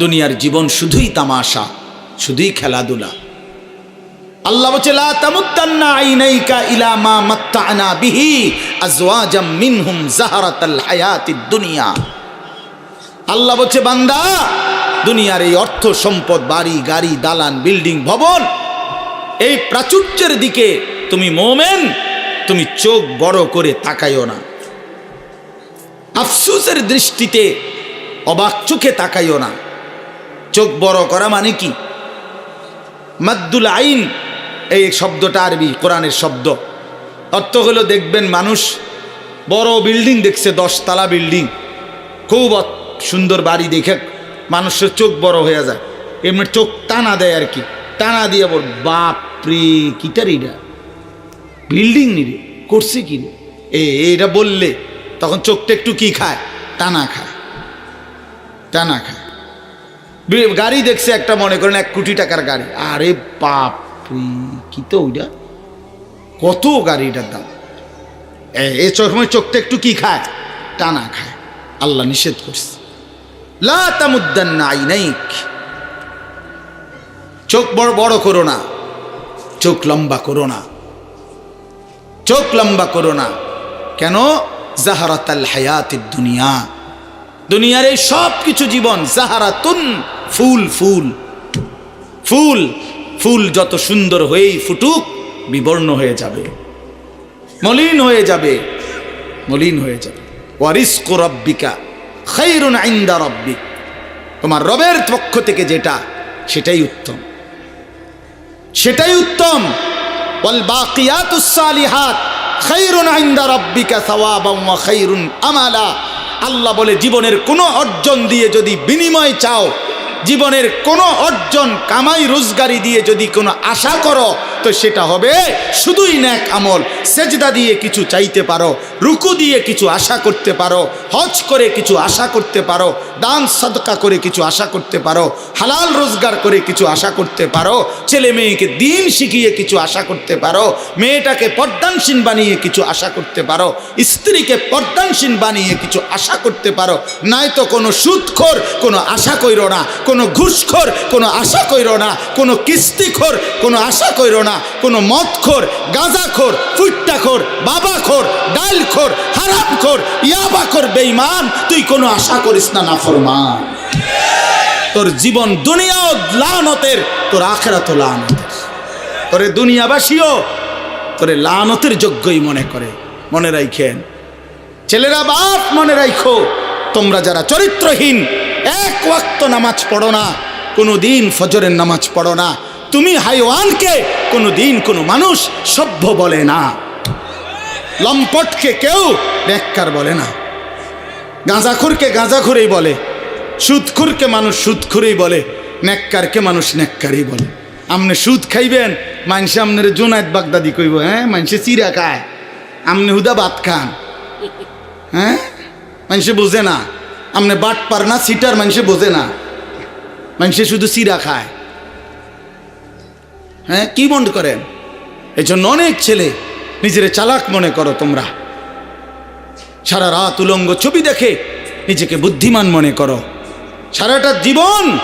দুনিয়ার জীবন শুধুই তামাশা, শুধুই খেলাধুলা। আল্লাহ বলছে, লা তামুদ্দান্না আইনাইকা ইলা মা মাত্তানা বিহি আজওয়াজাম মিনহুম জাহারাতাল হায়াতিদ দুনিয়া। আল্লাহ বলছে, বান্দা, দুনিয়ার এই অর্থ সম্পদ, বাড়ি, গাড়ি, দালান, বিল্ডিং, ভবন, এই প্রাচুর্যের দিকে তুমি মোমেন, তুমি চোখ বড় করে তাকাইও না। আফসুসের দৃষ্টিতে অবাক চোখে তাকাইও না। চোখ বড় করা মানে কি? মাদ্দুল আইন, এই শব্দটা আরবি, কোরআনের শব্দ। অর্থ হলো দেখবেন মানুষ বড় বিল্ডিং দেখছে, দশতলা বিল্ডিং। খুব সুন্দর বাড়ি দেখে মানুষের চোখ বড় হয়ে যায়। এমনি চোখ টানা দেয় আর কি। টানা দিয়ে বল বাপরে কিটার এটা? বিল্ডিং নি করছে কি এ এটা বললে তখন চোখটা একটু কি খায়? টানা খায়। টানা খায়। গাড়ি দেখছে একটা, মনে করেন এক কোটি টাকার গাড়ি। আরে বাপ কি তো ওইটা? কত গাড়িটার দাম? এ- সময় চোখটা একটু কি খায়? টানা খায়। আল্লাহ নিষেধ করছে। লা তামুদ্দান্না আইনাইক। চোখ বড় বড় করো না। চোখ লম্বা করো না। চোখ লম্বা করো না। কেন? জাহারাতাল হায়াতিদ দুনিয়া। দুনিয়ার এই সব কিছু জীবন জাহারাতুন ফুল ফুল ফুল ফুল যত সুন্দর হয়েই ফুটুক, বিবর্ণ হয়ে যাবে। মলিন হয়ে যাবে, মলিন হয়ে যাবে। ওয়ারিস্কু রব্বিকা খাইরুন আইন্দা রব্বিক। তোমার রবের পক্ষ থেকে যেটা, সেটাই উত্তম। সেটাই উত্তম। বল বাকিয়াতুস সালিহাত খাইরুন ইনদা রাব্বিকা সাওয়াবাম ওয়া খাইরুন আমালা। আল্লাহ বলে, জীবনের কোনো অর্জন দিয়ে যদি বিনিময় চাও জীবনের কোনো অর্জন কামাই রোজগারি দিয়ে যদি কোনো আশা করো তো সেটা হবে শুধুই ন্যাক আমল, সেজদা দিয়ে কিছু চাইতে পারো, রুকু দিয়ে কিছু আশা করতে পারো, হজ করে কিছু আশা করতে পারো, দান সদকা করে কিছু আশা করতে পারো, হালাল রোজগার করে কিছু আশা করতে পারো, ছেলে মেয়েকে দিন শিখিয়ে কিছু আশা করতে পারো, মেয়েটাকে পর্দানসীন বানিয়ে কিছু আশা করতে পারো, স্ত্রীকে পর্দানসীন বানিয়ে কিছু আশা করতে পারো, নয়তো কোনো সুদখোর, কোনো আশা কইরো না, কোনো ঘুষখোর, কোনো আশা কইরো না, কোনো কিস্তিখোর, কোনো আশা কইরো না কোনো মদখোর, গাঁজাখোর, ফুট্টাখোর, বাবাখোর, ডালখোর, হারামখোর, ইয়াবাখোর বেঈমান, তুই কোনো আশা করিস না নাফরমান। তোর জীবন দুনিয়াও লানতের, তোর আখেরাত লানতের। তোরে দুনিয়াবাসীও তোরে লানতের যোগ্যই মনে করে। মনে রাখেন ছেলেরা বাপ, মনে রাখো তোমরা যারা চরিত্রহীন, এক ওয়াক্ত নামাজ পড়ো না, কোনো দিন ফজরের নামাজ পড়ো না। তুমি হাইওয়ানকে কোনো দিন কোনো মানুষ সভ্য বলে না। লম্পটকে কেউ ব্যাখ্যার বলে না। গাঁজাখুরকে গাঁজাখুরেই বলে। সুদখুরকে মানুষ সুদখুরেই বলে। নেককারকে মানুষ নেককারই বলে। আপনি সুদ খাইবেন মানুষে আপনার জোনায়ত বাগদাদি কইব হ্যাঁ মানুষে চিরা খায় আপনি হুদা ভাত খান। হ্যাঁ মানুষে বোঝে না। আপনি বাট পার না, সিটার মানুষে বোঝে না। মানুষে শুধু চিরা খায়। হ্যাঁ কি মন করেন এই জন্য অনেক ছেলে নিজের চালাক মনে করো তোমরা। সারা রাত উলঙ্গ ছবি দেখে নিজেকে বুদ্ধিমান মনে করো। সারাটা জীবন,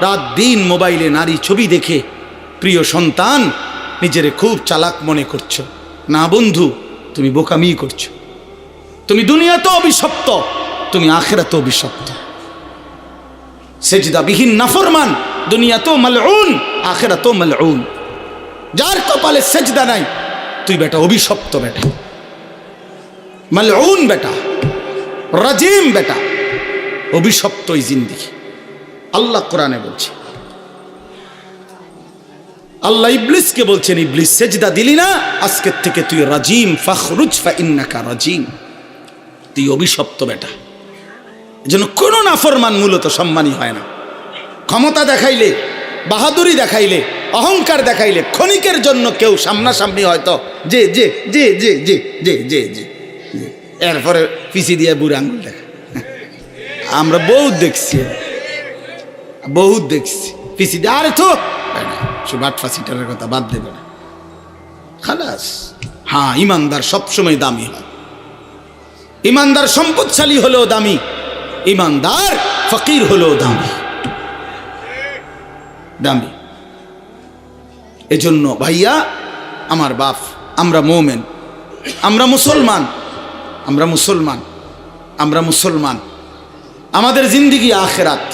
রাত দিন মোবাইলে নারী ছবি দেখে প্রিয় সন্তান নিজেরে খুব চালাক মনে করছ। না বন্ধু, তুমি বোকামি করছ। তুমি দুনিয়াতে অভিশপ্ত, তুমি আখেরাতে অভিশপ্ত। সেজদাবিহীন নাফরমান দুনিয়াতেও মালউন তো মালউন। যার কপালে সেজদা নাই, তুই বেটা অভিশপ্ত বেটা। মালউন বেটা, রাজিম বেটা অভিশপ্ত এই জিন্দিগি। আল্লাহ কোরআনে বলছে, আল্লাহ ইবলিসকে বলছেন, ইবলিস, সেজদা দিলি না, আজকের থেকে তুই রাজিম, ফখরুজ ফা ইন্নাকা রাজিম। তুই অভিশপ্ত বেটা। এজন্য কোনো নাফরমান মূলত সম্মানী হয় না। ক্ষমতা দেখাইলে, বাহাদুরি দেখাইলে, অহংকার দেখাইলে, ক্ষণিকের জন্য কেউ সামনাসামনি হয়তো, যে যে যে যে যে যে যে যে। এরপরে পিছি দিয়ে বুড়ো আঙুল দেখা। আমরা বহুত দেখছি বহুত দেখছি। পিছি দিয়ে, আরে তো ফাঁসিটারের কথা বাদ দেবে না। খালাস। হ্যাঁ ইমানদার সবসময় দামি হয়। ইমানদার সম্পদশালী হলেও দামি, ইমানদার ফকির হলেও দামি। দামি। এজন্য ভাইয়া, আমার বাপ, আমরা মোমেন, আমরা মুসলমান আমরা মুসলমান আমরা মুসলমান। আমাদের জিন্দিগি আখেরাত,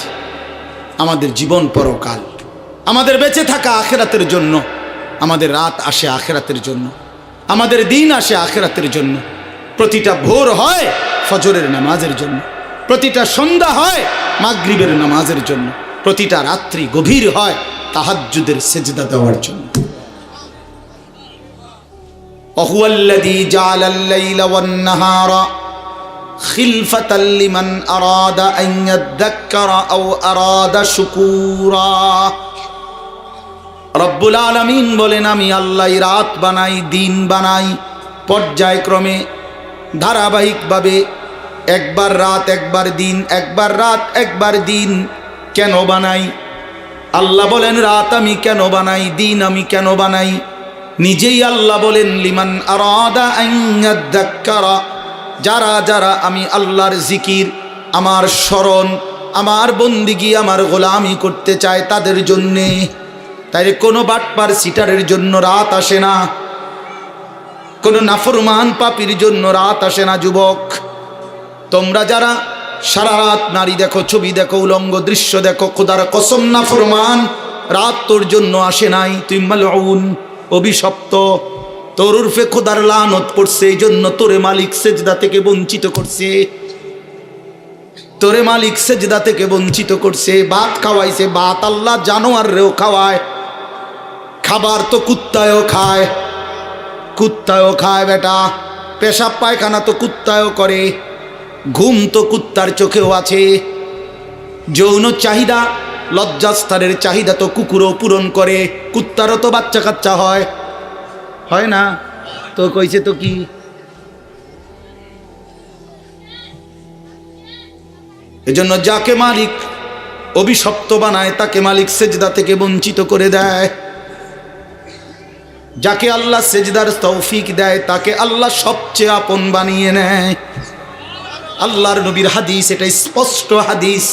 আমাদের জীবন পরকাল। আমাদের বেঁচে থাকা আখেরাতের জন্য, আমাদের রাত আসে আখেরাতের জন্য। আমাদের দিন আসে আখেরাতের জন্য। প্রতিটা ভোর হয় ফজরের নামাজের জন্য। প্রতিটা সন্ধ্যা হয় মাগরিবের নামাজের জন্য। প্রতিটা রাত্রি গভীর হয় তাহাজ্জুদের সেজদা দেওয়ার জন্য وهو الذي جعل الليل والنهار خلفة لمن أراد أن يذكر أو أراد شكورا রব্বুল আলমিন বলেন আমি আল্লাহ রাত বানাই দিন বানাই পর্যায়ক্রমে ধারাবাহিকভাবে একবার রাত একবার দিন একবার রাত একবার দিন কেন বানাই? আল্লাহ বলেন, রাত আমি কেন বানাই? দিন আমি কেন বানাই? নিজেই আল্লাহ বলেন, লিমান আইয়াদ্দাক্কারা যারা যারা আমি আল্লাহর জিকির, আমার স্মরণ, আমার বন্দিগি, আমার গোলামি করতে চায় তাদের জন্যে। তাই কোনো বাটপার সিটারের জন্য রাত আসে না। কোনো নাফরমান পাপির জন্য রাত আসে না, যুবক। তোমরা যারা সারা রাত নারী দেখো, ছবি দেখো, উলঙ্গ দৃশ্য দেখো, খোদার কসম নাফরমান রাত তোর জন্য আসে নাই, তুই মালউন, অভিশপ্ত। তোর উর্ফে খোদার লানত পড়ছে এই জন্য তোরে মালিক সেজদা থেকে বঞ্চিত করছে। তোরে মালিক সেজদা থেকে বঞ্চিত করছে, ভাত খাওয়াইছে, ভাত আল্লাহ জানোয়ার রেও খাওয়ায়। খাবার তো কুত্তায়ও খায় কুত্তায়ও খায় বেটা, পেশাব পায়খানা তো কুত্তায়ও করে। ঘুম তো কুত্তার চোখেও আছে। যৌন চাহিদা, লজ্জাস্থানের চাহিদা তো কুকুরও পূরণ করে, কুত্তারও তো বাচ্চা কাচ্চা হয়। হয় না? তো কইছে তো কি? এজন্য যাকে মালিক অভিশপ্ত বানায়, তাকে মালিক সেজদা থেকে বঞ্চিত করে দেয়। যাকে আল্লাহ সেজদার তৌফিক দেয়, তাকে আল্লাহ সবচেয়ে আপন বানিয়ে নেয়। আল্লাহর নবীর হাদিস, এটা স্পষ্ট হাদিস।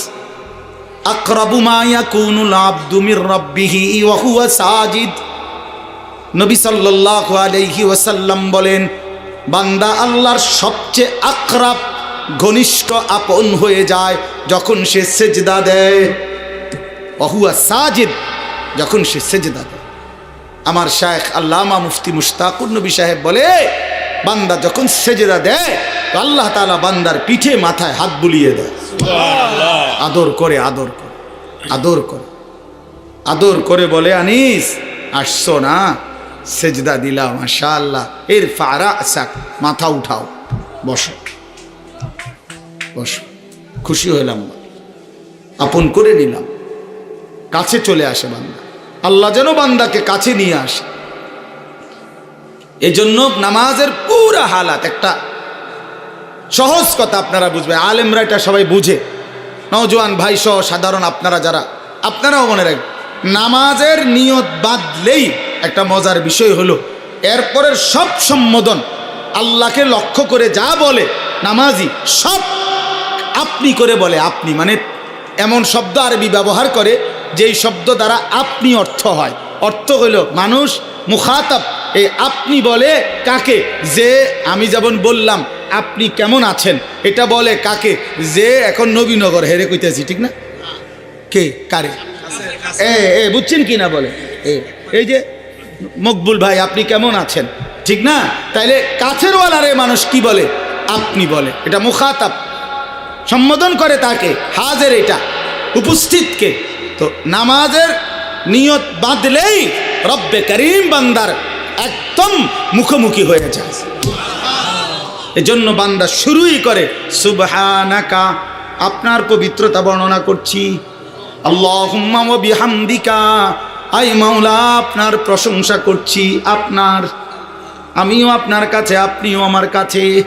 ওয়াসাল্লাম বলেন, বান্দা আল্লাহর সবচেয়ে আপন হয়ে যায় যখন সে সেজদা দেয়। সাজিদ যখন সে দেয়। আমার শায়েখ আল্লামা মুফতি মুশতাকুর নবী সাহেব বলে, বান্দা যখন সেজদা দেয় আল্লাহ তালা বান্দার পিঠে মাথায় হাত বুলিয়ে দেয়। আদর করে আদর করে আদর করে। আদর করে বলে আনিস আসছো না? সেজদা দিলাম মাশা আল্লাহ এর ফারা আসাক মাথা উঠাও। বসো। বসো। খুশি হইলাম আপন করে নিলাম। কাছে চলে আসে বান্দা। আল্লাহ যেন বান্দাকে কাছে নিয়ে আসে। এজন্য নামাজের পুরা হালাত একটা সহজ কথা আপনারা বুঝবেন আলেমরা এটা সবাই বুঝে। নওজোয়ান ভাই সহ সাধারণ আপনারা যারা, আপনারাও মনে রাখবেন, নামাজের নিয়ত বাদলেই একটা মজার বিষয় হলো, এরপরের সব সম্বোধন আল্লাহকে লক্ষ্য করে যা বলে নামাজি, সব আপনি করে বলে আপনি মানে এমন শব্দ আরবি ব্যবহার করে যেই শব্দ দ্বারা আপনি অর্থ হয়। অর্থ হইল মানুষ মুখাতাব, এই আপনি বলে কাকে? যে আমি যেমন বললাম আপনি কেমন আছেন? এটা বলে কাকে? যে এখন নবীনগর হেরে কইতেছি, ঠিক না? কে? কারে? এ এ, বুঝছেন কি না বলে? এ, এই যে মকবুল ভাই, আপনি কেমন আছেন? ঠিক না? তাইলে কাছের ওয়ালারে মানুষ কি বলে? আপনি বলে। এটা মুখাতাব। সম্বোধন করে তাকে। হাজের এটা। উপস্থিতকে তো নামাজের নিয়ত বাঁধলেই রব্বে করিম বান্দার একদম মুখোমুখি হয়ে যায়। এজন্য বান্দা শুরুই করে, সুবহানাকা, আপনার পবিত্রতা বর্ণনা করছি। বিহামদিকা, আই মাওলা, আপনার প্রশংসা করছি, আপনার, আমিও আপনার কাছে, আপনিও আমার কাছে।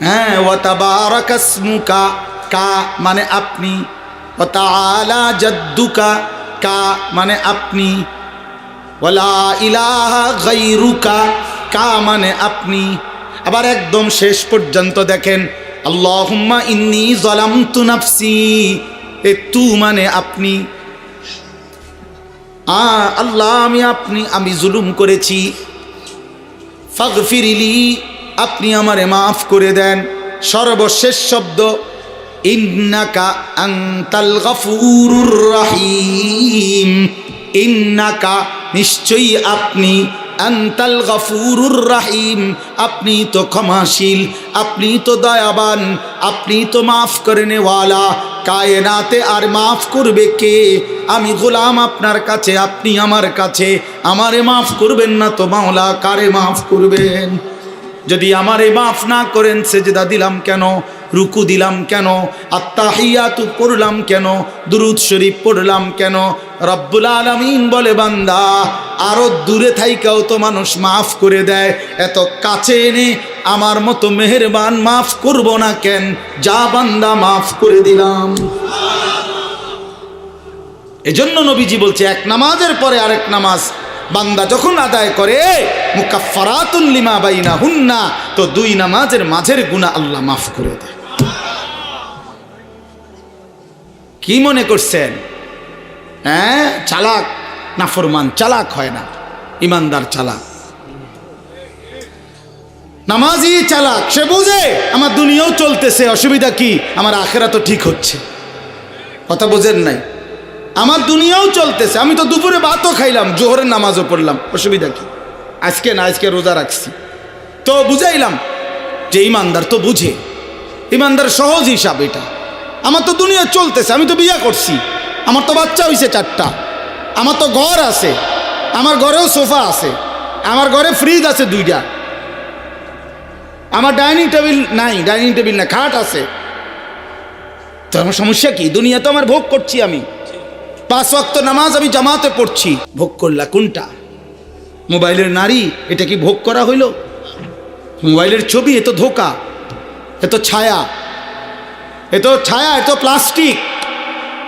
হ্যাঁ ওয়াতাবারাকাসমুকা কা মানে আপনি। ওয়াতাআলা জাদ্দুকা, কা মানে আপনি। ওয়ালা ইলাহা গায়রুকা, কা মানে আপনি। আবার একদম শেষ পর্যন্ত দেখেন, আল্লাহম্মা ইন্নি ইন্নী যালামতু নাফসি। এ তু মানে আপনি। আ, আল্লাহ, আমি আপনি, আমি জুলুম করেছি। ফাগফিরিলি আপনি আমারে মাফ করে দেন। সর্বশেষ শব্দ, ইন্নাকা আংতাল গফুরুর রাহিম। ইন্নাকা, নিশ্চয়ই আপনি আন্তাল গফুরুর রাহিম, আপনি তো ক্ষমাশীল, আপনি তো দয়াবান, আপনি তো মাফ করে নেওয়ালা, কায়নাতে আর মাফ করবে কে? আমি গোলাম আপনার কাছে, আপনি আমার কাছে, আমারে মাফ করবেন না তো মাওলা, কারে মাফ করবেন? যদি আমারে মাফ না করেন সেজদা দিলাম কেন? রুকু দিলাম কেন? আত্মাহিয়াতু পড়লাম কেন? দুরুদ শরীফ পড়লাম কেন? রব্বুল আলমিন বলে, বান্দা, আরও দূরে থাইকাও তো মানুষ মাফ করে দেয়। এত কাছে এনে আমার মতো মেহেরবান মাফ করব না কেন? যা বান্দা, মাফ করে দিলাম। এজন্য নবীজি বলছে, এক নামাজের পরে আরেক নামাজ বান্দা যখন আদায় করে মুকাফারাতুল লিমা বাইনা হুন্না তো দুই নামাজের মাঝের গুণা আল্লাহ মাফ করে দেয়। কি মনে করছেন? হ্যাঁ? চালাক? নাফরমান, চালাক হয় না। ইমানদার চালাক। নামাজি চালাক, সে বুঝে আমার দুনিয়াও চলতেছে, অসুবিধা কি? আমার আখেরা তো ঠিক হচ্ছে। কথা বোঝেন নাই? আমার দুনিয়াও চলতেছে। আমি তো দুপুরে ভাতও খাইলাম, জোহরের নামাজও পড়লাম। অসুবিধা কি? আজকে না, আজকে রোজা রাখছি। তো বুঝাইলাম যে ইমানদার তো বুঝে। ইমানদার সহজ হিসাব এটা। আমার তো দুনিয়া চলতেছে, আমি তো বিয়া করছি। আমার তো বাচ্চা হয়েছে চারটা। আমার তো ঘর আছে। আমার ঘরেও সোফা আছে। আমার ঘরে ফ্রিজ আছে দুইটা। আমার ডাইনিং টেবিল নাই, ডাইনিং টেবিল না খাট আছে। তো আমার সমস্যা কি? দুনিয়া তো আমার ভোগ করছি আমি। পাঁচ ওয়াক্ত নামাজ আমি জামাতে পড়ছি। ভোগ করলা কোনটা? মোবাইলের নারী, এটা কি ভোগ করা হইল? মোবাইলের ছবি, এ তো ধোকা, এ তো ছায়া, এ তো ছায়া, এ তো প্লাস্টিক।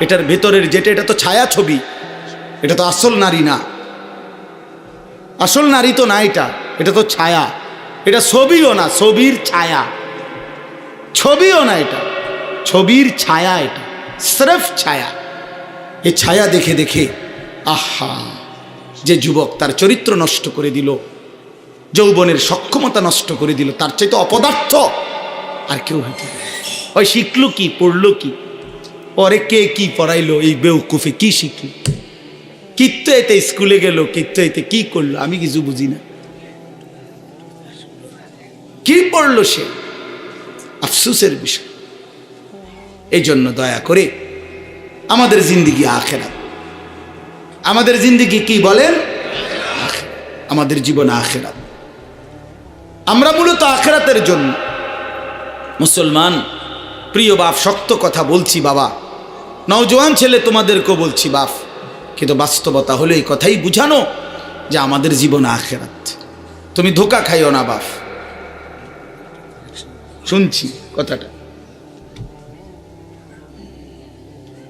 এটার ভেতরের যেটা, এটা তো ছায়া ছবি, এটা তো আসল নারী না। আসল নারী তো না এটা এটা তো ছায়া। এটা ছবিও না, ছবির ছায়া। ছবিও না এটা, ছবির ছায়া এটা, স্রেফ ছায়া। এই ছায়া দেখে দেখে, আহা, যে যুবক তার চরিত্র নষ্ট করে দিল, যৌবনের সক্ষমতা নষ্ট করে দিল, তার চাইতে অপদার্থ আর কেউ হইতে ওই শিখলো কি, পড়ল কি? পরে কে কি পড়াইলো, এই বেউকুফে কি শিখলো? কিত্ত এতে স্কুলে গেল, কিত্ত এতে কি করল, আমি কিছু বুঝি না। কি পড়ল সে? আফসুসের বিষয়। এই জন্য দয়া করে আমাদের জিন্দিগি আখেরাত আমাদের জিন্দিগি কি বলেন? আমাদের জীবন আখেরাত আমরা মূলত আখেরাতের জন্য। মুসলমান, প্রিয় বাপ, শক্ত কথা বলছি বাবা। নওজোয়ান ছেলে, তোমাদেরকেও বলছি বাপ। কিন্তু বাস্তবতা হলো এই কথাই বুঝানো যে আমাদের জীবন আখেরাত। তুমি ধোকা খাইও না বাপ। শুনছি কথাটা।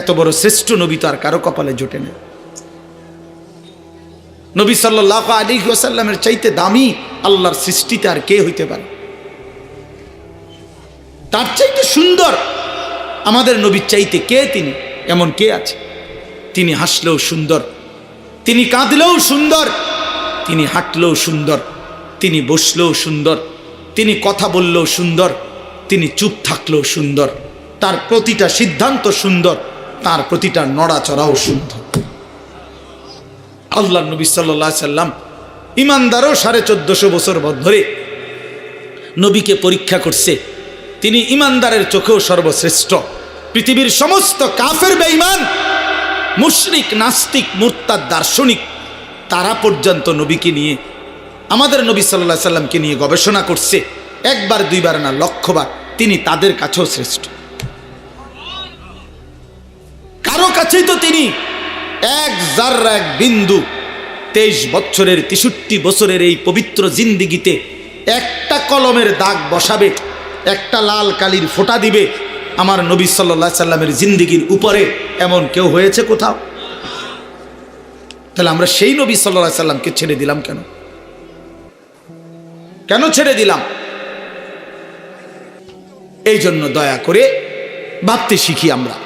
এত বড় শ্রেষ্ঠ নবী তো আর কারও কপালে জোটে না। নবী সাল্লাহ আলী ওসাল্লামের চাইতে দামি আল্লাহর সৃষ্টিতে আর কে হইতে পারে? তার চাইতে সুন্দর আমাদের নবীর চাইতে কে তিনি? এমন কে আছে? তিনি হাসলেও সুন্দর, তিনি কাঁদলেও সুন্দর, তিনি হাঁটলেও সুন্দর, তিনি বসলেও সুন্দর, তিনি কথা বললেও সুন্দর, তিনি চুপ থাকলেও সুন্দর, তার প্রতিটা সিদ্ধান্ত সুন্দর। তার প্রতিটা নড়াচড়াও সুন্দর আল্লাহ নবী সাল্লা সাল্লাম ইমানদারও সাড়ে চোদ্দশো বছর ধরে নবীকে পরীক্ষা করছে। তিনি ইমানদারের চোখেও সর্বশ্রেষ্ঠ। পৃথিবীর সমস্ত কাফের বেঈমান, মুশরিক, নাস্তিক, মুরতাদ, দার্শনিক, তারা পর্যন্ত নবীকে নিয়ে, আমাদের নবী সাল্লাহ সাল্লামকে নিয়ে গবেষণা করছে। একবার, দুইবার না, লক্ষবার তিনি তাদের কাছেও শ্রেষ্ঠ। কাছেই তিনি। এক জাররা, এক বিন্দু। তেইশ বছরের তেষট্টি বছরের এই পবিত্র জিন্দিগিতে একটা কলমের দাগ বসাবে, একটা লাল কালির ফোঁটা দিবে আমার নবী সাল্লা সাল্লামের জিন্দিগির উপরে। এমন কেউ হয়েছে কোথাও? তাহলে আমরা সেই নবী সাল্লা সাল্লামকে ছেড়ে দিলাম কেন? কেন ছেড়ে দিলাম? এই জন্য দয়া করে ভাবতে শিখি আমরা।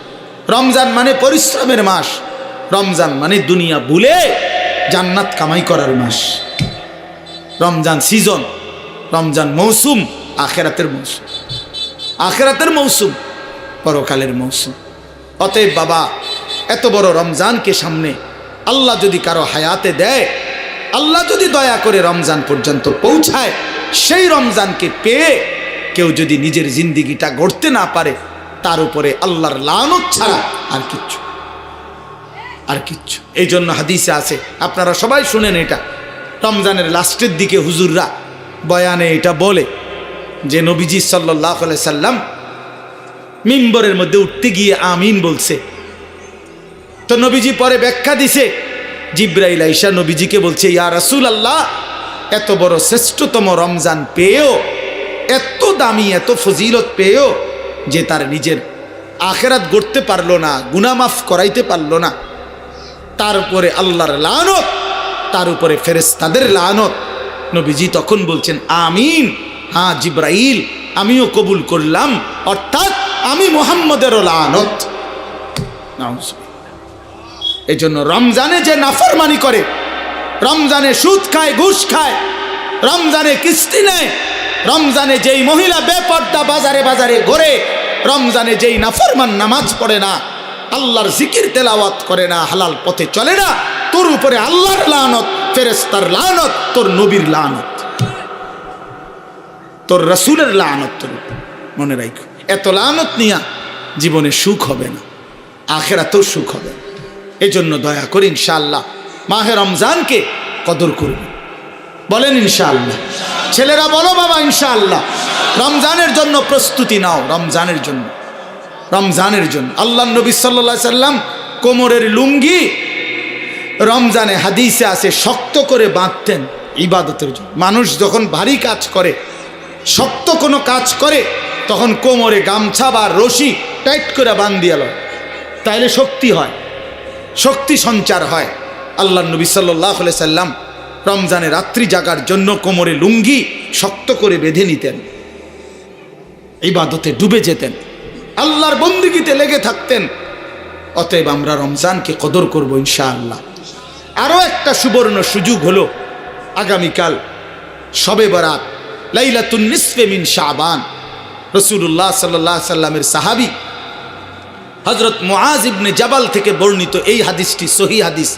রমজান মানে পরিশ্রমের মাস। রমজান মানে দুনিয়া ভুলে জান্নাত কামাই করার মাস। রমজান সিজন রমজান মৌসুম, আখেরাতের মৌসুম। আখেরাতের মৌসুম, পরকালের মৌসুম। অতএব বাবা, এত বড় রমজানকে সামনে আল্লাহ যদি কারও হায়াতে দেয়, আল্লাহ যদি দয়া করে রমজান পর্যন্ত পৌঁছায়, সেই রমজানকে পেয়ে কেউ যদি নিজের জিন্দিগিটা গড়তে না পারে তার উপরে আল্লাহর লানত ছাড়া আর কিচ্ছু। আর কিচ্ছু। এই জন্য হাদিসে আছে, আপনারা সবাই শুনেন এটা। রমজানের লাস্টের দিকে হুজুররা বয়ানে এটা বলে যে, নবীজি সাল্লাহ সাল্লাম মিম্বরের মধ্যে উঠতে গিয়ে আমিন বলছে। তো নবীজি পরে ব্যাখ্যা দিছে, জিব্রাইল আইসা নবীজিকে বলছে, ইয়া রাসুল আল্লাহ এত বড় শ্রেষ্ঠতম রমজান পেয়েও, এত দামি, এত ফজিলত পেয়েও যে তার নিজের আখেরাত গড়তে পারল না গুনামাফ করাইতে পারল না, তার উপরে আল্লাহর লানত, তার উপরে ফেরেস্তাদের লানত। নবীজি তখন বলছেন, আমিন হ্যাঁ জিব্রাইল, আমিও কবুল করলাম, অর্থাৎ আমি মোহাম্মদেরও লানত। এই জন্য রমজানে যে নাফরমানি করে, রমজানে সুদ খায়, ঘুষ খায়, রমজানে কিস্তি নেয় রমজানে যেই মহিলা বেপর্দা বাজারে বাজারে ঘোরে, রমজানে যেই নাফরমান নামাজ পড়ে না, আল্লাহর জিকির তেলাওয়াত করে না, হালাল পথে চলে না, তোর উপরে আল্লাহর লানত ফেরেস্তার লানত, তোর নবীর লানত। তোর রসুলের লানত তোর মনে রাখো, এত লানত নিয়া জীবনে সুখ হবে না, আখেরাতেও সুখ হবে। এজন্য দয়া করি ইনশাআল্লাহ, মাহে রমজানকে কদর করবে বলেন ইনশাআল্লাহ। ছেলেরা বলো বাবা, ইনশাআল্লাহ। রমজানের জন্য প্রস্তুতি নাও, রমজানের জন্য। রমজানের জন্য। আল্লাহ নবী সাল্লা সাল্লাম কোমরের লুঙ্গি রমজানে হাদিসে আছে, শক্ত করে বাঁধতেন ইবাদতের জন্য। মানুষ যখন ভারী কাজ করে, শক্ত কোনো কাজ করে, তখন কোমরে গামছা বা রশি টাইট করে বান্ধিয়াল তাইলে শক্তি হয়, শক্তি সঞ্চার হয়। আল্লাহ নবী সাল্লাহ সাল্লাম রমজানে রাত্রি জাগার জন্য কোমরে লুঙ্গি শক্ত করে বেঁধে নিতেন। ইবাদতে ডুবে যেতেন। আল্লাহর বন্দিগিতে লেগে থাকতেন। অতএব আমরা রমজানকে কদর করব ইনশাআল্লাহ। আরও একটা সুবর্ণ সুযোগ হলো আগামীকাল সবে বরাত, লাইলাতুন নিসফে মিন শাবান। রসুল্লাহ সাল্লাহ সাল্লামের সাহাবি হজরত মুআজ ইবনে জাবাল থেকে বর্ণিত এই হাদিসটি সহি হাদিস।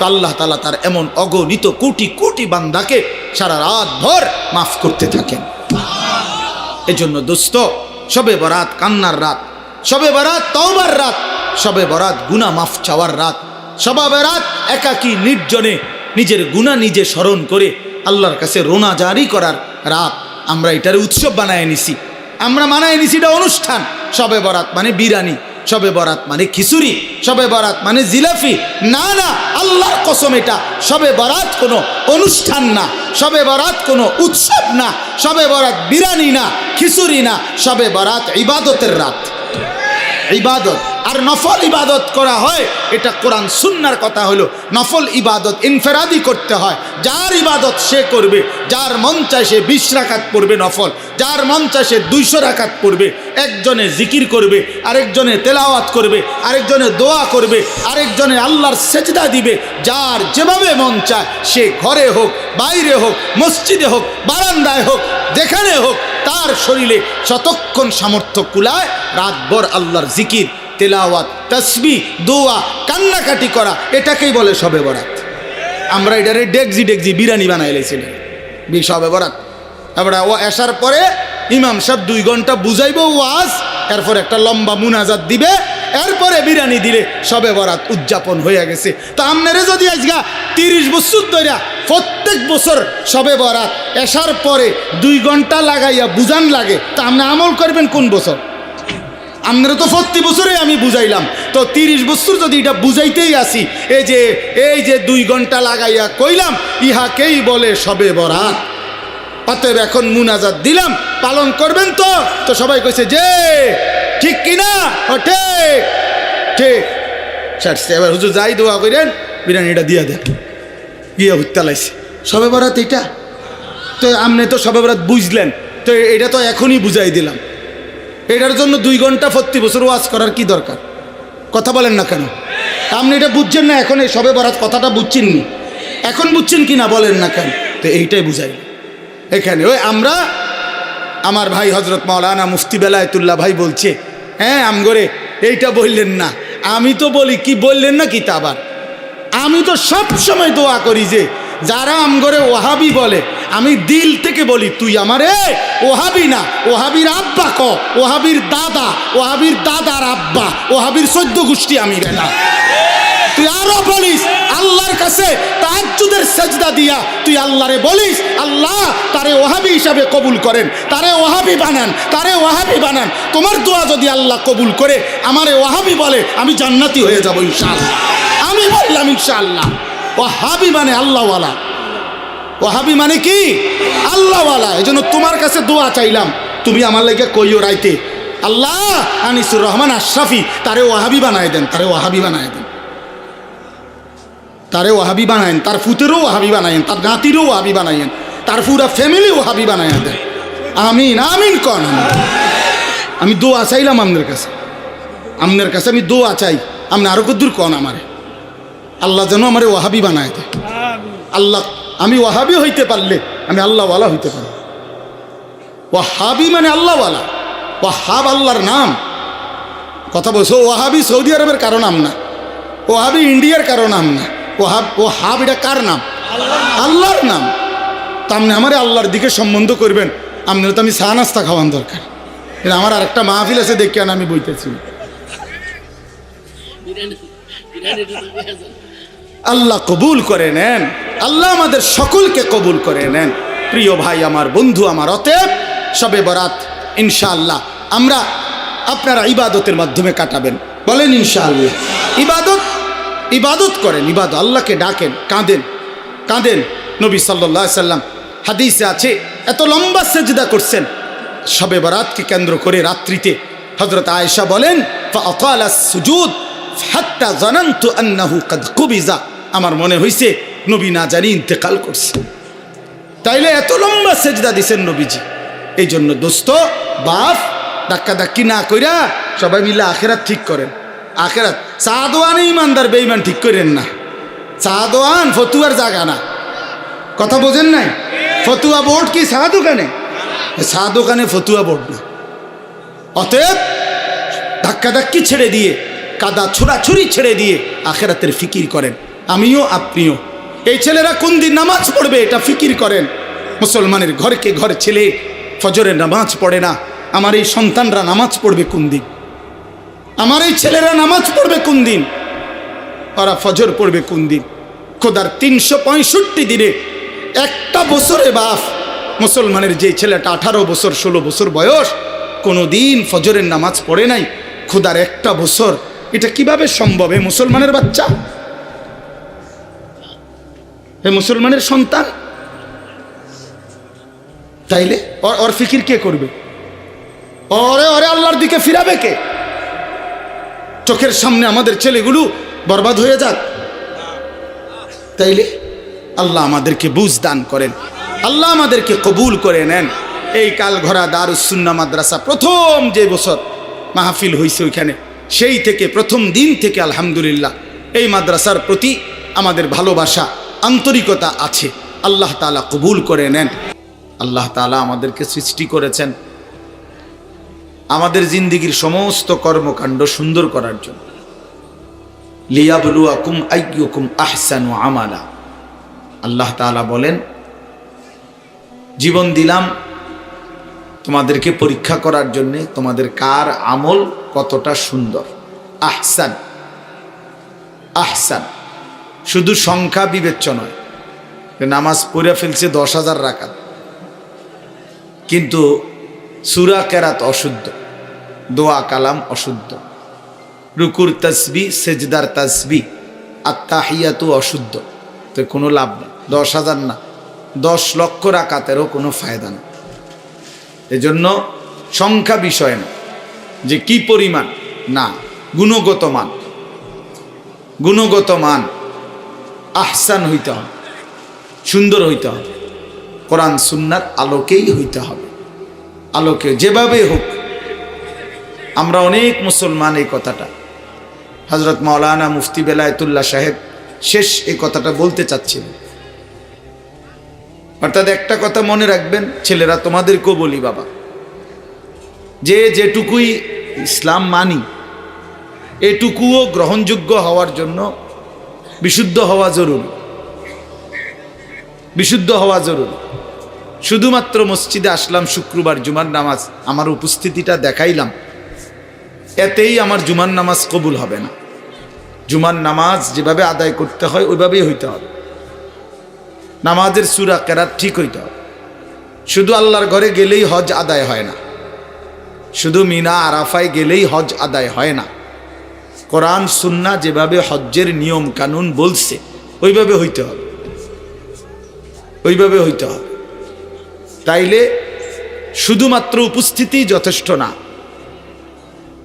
তো আল্লাহ তালা তার এমন অগণিত কোটি কোটি বান্দাকে সারা রাত ভর মাফ করতে থাকেন। এজন্য দোস্ত সবে বরাত কান্নার রাত সবে বরাত তওবার রাত সবে বরাত গুনা মাফ চাওয়ার রাত সবা বরাত একাকী নির্জনে নিজের গুণা নিজে স্মরণ করে আল্লাহর কাছে রোনা জারি করার রাত আমরা এটার উৎসব বানায় নিছি। আমরা মানায় নিছি এটা অনুষ্ঠান। সবে বরাত মানে বিরানি। সবে বরাত মানে খিচুড়ি, সবে বরাত মানে জিলাফি না না, আল্লাহর কসম এটা। সবে বরাত কোনো অনুষ্ঠান না, সবে বরাত কোনো উৎসব না, সবে বরাত বিরানি না, খিচুড়ি না, সবে বরাত ইবাদতের রাত। ইবাদত। আর নফল ইবাদত করা হয়, এটা কোরআন সুন্নার কথা হলো। নফল ইবাদত ইনফেরাদি করতে হয়। যার ইবাদত সে করবে, যার মন চায় সে বিশ রাকাত পড়বে নফল, যার মন চায় সে দুইশো রাখাত পড়বে। একজনে জিকির করবে, আরেকজনে তেলাওয়াত করবে, আরেকজনে দোয়া করবে, আরেকজনে আল্লাহর সেজদা দিবে। যার যেভাবে মন চায়, সে ঘরে হোক, বাইরে হোক, মসজিদে হোক, বারান্দায় হোক, যেখানে হোক, তার শরীরে শতক্ষণ সামর্থ্য কুলায়, রাতভর আল্লাহর জিকির। তেলাওয়াত, তসবি, দোয়া, কান্নাকাটি করা, এটাকেই বলে সবে বরাত। আমরা এটারে ডেকজি ডেকজি বিরিয়ানি বানাই লেছিলেন বি সবে বরাত। তারপরে ও আসার পরে ইমাম সাহেব দুই ঘণ্টা বুঝাইব ওয়াজ, এরপর একটা লম্বা মুনাজাত দিবে, এরপরে বিরিয়ানি দিলে সবে বরাত উদযাপন হয়ে গেছে। তা আপনারে যদি আজকা তিরিশ বছর ধরে প্রত্যেক বছর সবে বরাত এসার পরে দুই ঘণ্টা লাগাইয়া বুঝান লাগে, তা আপনি আমল করবেন কোন বছর? আপনারা তো প্রতি বছরে আমি বুঝাইলাম। তো তিরিশ বছর যদি এটা বুঝাইতেই আসি, এই যে এই যে দুই ঘণ্টা লাগাইয়া কইলাম, ইহাকেই বলে সবে বরাত। অতএব এখন মুনাজাত দিলাম, পালন করবেন তো। তো সবাই কইছে, যে, ঠিক কিনা? ও ঠিক ছাড়ছে, এবার হুজুর যাই দোয়া করেন বিরিয়ানিটা দিয়া দেন। গিয়ে হুত্তা লাইছে সবে বরাত এটা তো আপনি তো সবে বরাত বুঝলেন। তো এটা তো এখনই বুঝাই দিলাম। এটার জন্য দুই ঘণ্টা প্রতি বছর ওয়াজ করার কি দরকার? কথা বলেন না কেন? আপনি এটা বুঝছেন না, এখন এই সবে বরাত কথাটা বুঝছেন নি? এখন বুঝছেন কি না বলেন না কেন? তো এইটাই বুঝাই। এখানে ওই আমরা, আমার ভাই হজরত মাওলানা মুফতি বেলায়তুল্লাহ ভাই বলছে হ্যাঁ আমগরে, এইটা বললেন না। আমি তো বলি, কি বললেন না কি তা আবার আমি তো সব সময় দোয়া করি যে যারা আমগরে ওহাবি বলে, আমি দিল থেকে বলি, তুই আমারে ওহাবি না ওহাবির আব্বা ক ওহাবির দাদা ওহাবির দাদার আব্বা ওহাবির সদ্য গোষ্ঠী আমি বেটা তুই আরও বলিস, আল্লাহর কাছে তাহাজ্জুদের সেজদা দিয়া তুই আল্লাহরে বলিস, আল্লাহ তারে ওহাবি হিসাবে কবুল করেন, তারে ওহাবি বানান, তারে ওহাবি বানান। তোমার দোয়া যদি আল্লাহ কবুল করে, আমারে ওহাবি বলে, আমি জান্নাতি হয়ে যাব ইনশাআল্লাহ। আমি বললাম ইনশাআল্লাহ। ওহাবি মানে আল্লাহওয়ালা। ওহাবি মানে কি? আল্লাহওয়ালা। এই জন্য তোমার কাছে দোয়া চাইলাম। তুমি আমার লেগে কইও রাইতে। আল্লাহ আনিসুর রহমান আশরাফি, তারে ওহাবি বানায় দেন, তারে ওহাবি বানায় দেন। তারে ওহাবি বানায়েন তার ফুতেরও ওহাবি বানায়েন তার নাতিরও ওহাবি বানায়েন তার পুরা ফ্যামিলি ওহাবি বানায় দেন। আমিন আমিন কন আমি। আমি দোয়া চাইলাম আপনার কাছে। আপনার কাছে আমি দোয়া চাই। আপনি আরও কদ্দূর কন আমারে? আল্লাহ যেন আমার ওহাবি বানায় দেয়। আল্লাহ আমি ওহাবি হইতে পারলে আমি আল্লাহওয়ালা হইতে পারি ওয়াহাবি মানে আল্লাহওয়ালা। ওয়াহাব আল্লাহর নাম। কথা বলছো ওয়াহাবি সৌদি আরবের কারও নাম না। ওহাবি ইন্ডিয়ার কারও নাম না। ওহাব ও হাব এটা কার নাম? আল্লাহর নাম। তা আপনি আমার আল্লাহর দিকে সম্বন্ধ করবেন। আপনার তো আমি চা নাস্তা খাওয়ান দরকার। কিন্তু আমার আরেকটা মাহফিল আছে দেখে আন আমি বইতেছি। আল্লাহ কবুল করে নেন। আল্লাহ আমাদের সকলকে কবুল করে নেন। প্রিয় ভাই, আমার বন্ধু, আমার অতে সবে বরাত, ইনশাআল্লাহ। আমরা আপনারা ইবাদতের মাধ্যমে কাটাবেন। বলেন, ইনশাআল্লাহ। ইবাদত ইবাদত করেন, ইবাদত। আল্লাহকে ডাকেন, কাঁদেন কাঁদেন। নবী সাল্লা সাল্লাম হাদিসে আছে, এত লম্বা সেজদা করছেন। সবে বরাতকে কেন্দ্র করে রাত্রিতে হজরত আয়েশা বলেন সুজুদ হাত্তা জানান্তু আন্নাহু কাদ কুবিজা। আমার মনে হইছে, নবী না জানি ইন্তেকাল করছে। তাইলে এত লম্বা সেজদা দিছেন নবীজি। এই জন্য দোস্ত, বাপ ধাক্কা ধাক্কি না কইরা সবাই মিলে আখেরাত ঠিক করেন। আখেরাত চাদোয়ানে ইমানদার বেইমান ঠিক করেন না। চাদোয়ান ফতুয়ার জায়গা না। কথা বোঝেন নাই? ফতুয়া বোর্ড কি চা দোকানে চা দোকানে ফতুয়া বোর্ড না। অতএব ধাক্কাধাক্কি ছেড়ে দিয়ে কাদা ছুড়াছুরি ছেড়ে দিয়ে আখেরাতের ফিকির করেন। আমিও আপনিও। এই ছেলেরা কোন দিন নামাজ পড়বে এটা ফিকির করেন। মুসলমানের ঘরকে ঘর ছেলে, ফজরের নামাজ পড়ে না। আমার এই সন্তানরা নামাজ পড়বে কোন দিন? আমার এই ছেলেরা নামাজ পড়বে কোন দিন? ওরা ফজর পড়বে কোন দিন? খোদার তিনশো পঁয়ষট্টি দিনে একটা বছরে বাফ। মুসলমানের যে ছেলেটা আঠারো বছর, ষোলো বছর বয়স, কোনো দিন ফজরের নামাজ পড়ে নাই। খোদার একটা বছর এটা কীভাবে সম্ভব? এ মুসলমানের বাচ্চা? এ মুসলমানের সন্তান? তাইলে ওর ফিকির কে করবে? অরে অরে আল্লাহর দিকে ফিরাবে কে? চোখের সামনে আমাদের ছেলেগুলো বরবাদ হয়ে যাক। তাইলে আল্লাহ আমাদেরকে বুঝ দান করেন। আল্লাহ আমাদেরকে কবুল করে নেন। এই কাল কালঘরা দারুসুন্না মাদ্রাসা প্রথম যে বছর মাহফিল হয়েছে ওইখানে। সেই থেকে প্রথম দিন থেকে আলহামদুলিল্লাহ এই মাদ্রাসার প্রতি আমাদের ভালোবাসা, আন্তরিকতা আছে। আল্লাহ তালা কবুল করে নেন। আল্লাহ তালা আমাদেরকে সৃষ্টি করেছেন আমাদের জিন্দিগির সমস্ত কর্মকাণ্ড সুন্দর করার জন্য। লিয়াবলুয়াকুম আইয়ুকুম আহসানু আমালা। আল্লাহ তাআলা বলেন, জীবন দিলাম তোমাদেরকে পরীক্ষা করার জন্য তোমাদের কার আমল কতটা সুন্দর? আহসান। আহসান। শুধু সংখ্যা বিবেচ্য নয় নামাজ পড়ে ফেলছে দশ হাজার রাকাত। কিন্তু সুরা কেরাত অশুদ্ধ, দোয়া কালাম অশুদ্ধ, রুকুর তসবি, সেজদার তসবি আত্মাহিয়াতু অশুদ্ধ। তো কোনো লাভ নেই, দশ হাজার না, দশ লক্ষ রাকাতেরও কোনো ফায়দা নেই। এজন্য সংখ্যা বিষয় না। যে কি পরিমাণ? না। গুণগত মান। গুণগত মান আহসান হইতে হবে। সুন্দর হইতে হবে। কোরআন সুন্নার আলোকেই হইতে হবে। আলোকে যেভাবে হোক। আমরা অনেক মুসলমান এই কথাটা। হজরত মাওলানা মুফতি বেলায়তুল্লাহ সাহেব শেষ এই কথাটা বলতে চাচ্ছিলেন। অর্থাৎ একটা কথা মনে রাখবেন, ছেলেরা তোমাদেরকেও বলি বাবা, যে যেটুকুই ইসলাম মানি, এটুকুও গ্রহণযোগ্য হওয়ার জন্য বিশুদ্ধ হওয়া জরুরি। বিশুদ্ধ হওয়া জরুরি। শুধুমাত্র মসজিদে আসলাম শুক্রবার জুমার নামাজ, আমার উপস্থিতিটা দেখাইলাম, এতেই আমার জুমার নামাজ কবুল হবে না। জুমার নামাজ যেভাবে আদায় করতে হয়, ওইভাবেই হইতে হবে। নামাজের সুরা কেরাত ঠিক হইতে শুধু আল্লাহর ঘরে গেলেই হজ আদায় হয় না। শুধু মিনা, আরাফায় গেলেই হজ আদায় হয় না। কোরআন সুন্না যেভাবে হজ্জের নিয়ম কানুন বলছে, ওইভাবে হইতে হবে। ওইভাবে হইতে হবে। তাইলে শুধুমাত্র উপস্থিতি যথেষ্ট না।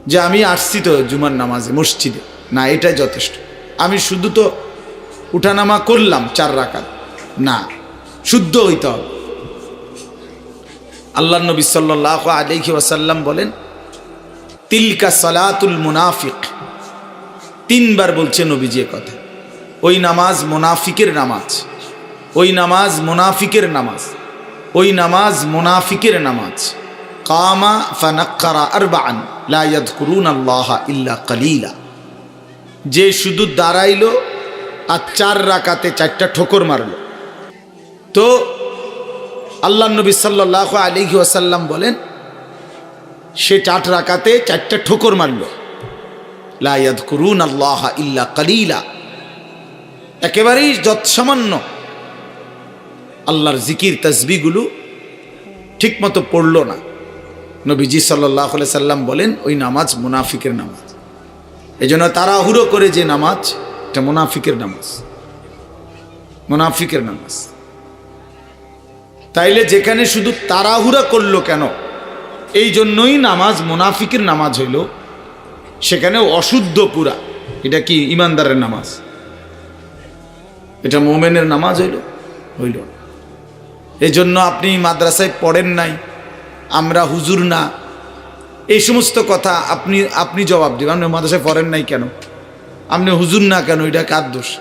যে আমি আসছি তো জুমার নামাজে, মসজিদে। না, এটাই যথেষ্ট। আমি শুধু তো উঠানামা করলাম চার রাকাত। না, শুদ্ধ হইতে হবে। আল্লাহ নবী সাল্লাহ আলহি ওয়াসাল্লাম বলেন, তিলকা সালাতুল মুনাফিক। তিনবার বলছে নবীজি কথা। ওই নামাজ মোনাফিকের নামাজ, ওই নামাজ মোনাফিকের নামাজ, ওই নামাজ মোনাফিকের নামাজ। কামা ফানাক্কারা আরবান লা ইয়াদকুরুন আল্লাহ ইল্লা কালিলা। যে শুধু দাঁড়াইলো আর চার রাকাতে চারটা ঠোকর মারলো। তো আল্লাহ নবী সাল্লাহ আলিহি ওয়াসাল্লাম বলেন, সে চার রাকাতে চারটা ঠোকর মারল। লায়াদ করুন আল্লাহ ইল্লা কালিলা। একেবারেই যৎসামান্য। আল্লাহর জিকির তসবিগুলো ঠিকমতো পড়ল না। নবীজি সাল্লাহ সাল্লাম বলেন, ওই নামাজ মুনাফিকের নামাজ। এই জন্য তাড়াহুড়ো করে যে নামাজ, এটা মুনাফিকের নামাজ। মুনাফিকের নামাজ। তাইলে যেখানে শুধু তাড়াহুড়া করল কেন? এই জন্যই নামাজ মুনাফিকের নামাজ হইল। সেখানে অশুদ্ধ পুরা। এটা কি ইমানদারের নামাজ? এটা মোমেনের নামাজ হইল? হইল এই জন্য আপনি মাদ্রাসায় পড়েন নাই। আমরা হুজুর না। এই সমস্ত কথা আপনি আপনি জবাব দেবেন। আপনি মাদ্রাসায় পড়েন নাই কেন? আপনি হুজুর না কেন? এটা কার দোষ?